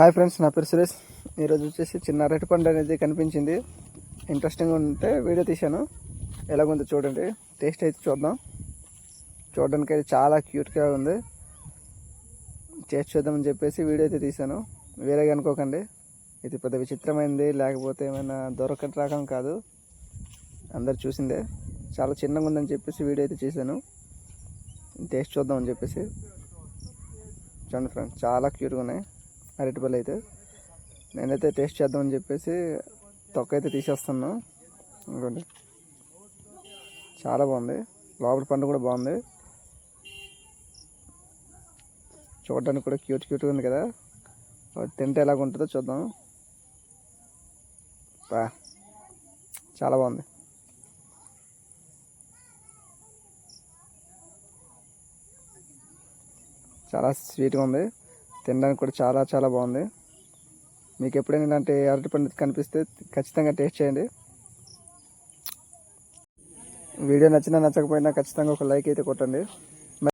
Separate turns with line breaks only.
Hi friends నా పేరు సురేష్. ఈరోజు వచ్చేసి చిన్న అరటిపండు అనేది కనిపించింది. ఇంట్రెస్టింగ్ ఉంటే వీడియో తీశాను. ఎలాగుందో చూడండి. టేస్ట్ అయితే చూద్దాం. చూడడానికి అయితే చాలా క్యూట్గా ఉంది. టేస్ట్ చూద్దామని చెప్పేసి వీడియో అయితే తీశాను. వేరేగా అనుకోకండి. ఇది పెద్ద విచిత్రమైంది. లేకపోతే ఏమైనా దొరకటి రకం కాదు. అందరు చూసిందే. చాలా చిన్నగా ఉందని చెప్పేసి వీడియో అయితే చేశాను టేస్ట్ చూద్దామని చెప్పేసి. చూడండి ఫ్రెండ్స్ చాలా క్యూట్గా ఉన్నాయి. అరటిపళ్ళు అయితే. నేనైతే టేస్ట్ చేద్దామని చెప్పేసి తొక్క అయితే తీసేస్తున్నాను అనుకోండి చాలా బాగుంది. లోపల పండు కూడా బాగుంది. చూడడానికి కూడా క్యూట్ క్యూట్గా ఉంది కదా. తింటే ఎలాగ ఉంటుందో చూద్దాం. బా. చాలా బాగుంది. చాలా స్వీట్గా ఉంది. తినడానికి కూడా చాలా చాలా బాగుంది. మీకు ఎప్పుడైనా ఇలాంటి అరటిపండు కనిపిస్తే ఖచ్చితంగా టేస్ట్ చేయండి. వీడియో నచ్చినా నచ్చకపోయినా ఖచ్చితంగా ఒక లైక్ అయితే కొట్టండి.